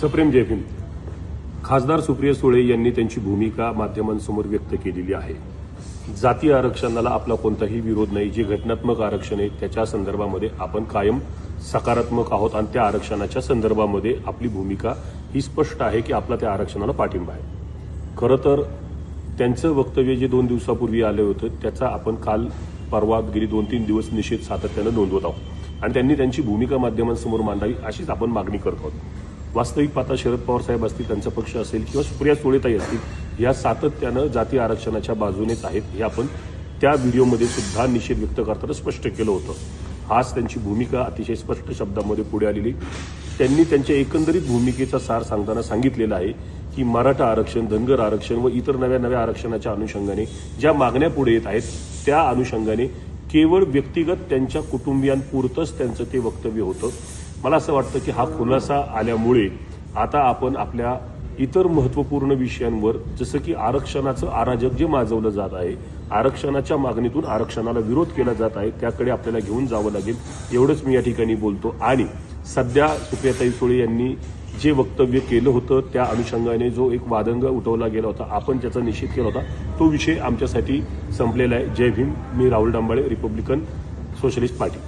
सप्रेम जय भीम. खासदार सुप्रिया सुळे यांनी त्यांची भूमिका माध्यमांसमोर व्यक्त केलेली आहे. जाती आरक्षणाला आपला कोणताही विरोध नाही जे घटनात्मक आरक्षण आहे त्याच्या संदर्भामध्ये आपण कायम सकारात्मक आहोत आणि त्या आरक्षणाच्या संदर्भामध्ये आपली भूमिका ही स्पष्ट आहे की आपला त्या आरक्षणाला पाठिंबा आहे. खरं तर त्यांचं वक्तव्य जे दोन दिवसापूर्वी आलं होतं त्याचा आपण काल परवा गेली दोन तीन दिवस निषेध सातत्यानं नोंदवत आहोत. आणि त्यांनी त्यांची भूमिका माध्यमांसमोर मांडावी अशीच आपण मागणी करत आहोत. वास्तविक पाहता शरद पवार साहेब असतील त्यांचा पक्ष असेल किंवा सुप्रिया सुळेताई असतील या सातत्यानं जाती आरक्षणाच्या बाजूनेच आहेत हे आपण त्या व्हिडिओमध्ये सुद्धा निषेध व्यक्त करताना स्पष्ट केलं होतं. आज त्यांची भूमिका अतिशय स्पष्ट शब्दामध्ये पुढे आलेली. त्यांनी त्यांच्या एकंदरीत भूमिकेचा सार सांगताना सांगितलेला आहे की मराठा आरक्षण धनगर आरक्षण व इतर नव्या नव्या आरक्षणाच्या अनुषंगाने ज्या मागण्या पुढे येत आहेत त्या अनुषंगाने केवळ व्यक्तिगत त्यांच्या कुटुंबियांपुरतंच त्यांचं ते वक्तव्य होतं. मला असं वाटतं की हा खुलासा आल्यामुळे आता आपण आपल्या इतर महत्त्वपूर्ण विषयांवर जसं की आरक्षणाचं अराजक जे माजवलं जात आहे आरक्षणाच्या मागणीतून आरक्षणाला विरोध केला जात आहे त्याकडे आपल्याला घेऊन जावं लागेल एवढंच मी या ठिकाणी बोलतो. आणि सध्या सुप्रियाताई सुळे यांनी जे वक्तव्य केलं होतं त्या अनुषंगाने जो एक वादंग उठवला गेला होता आपण त्याचा निषेध केला होता तो विषय आमच्यासाठी संपलेला आहे. जय भीम. मी Rahul Dambale Republican Socialist Party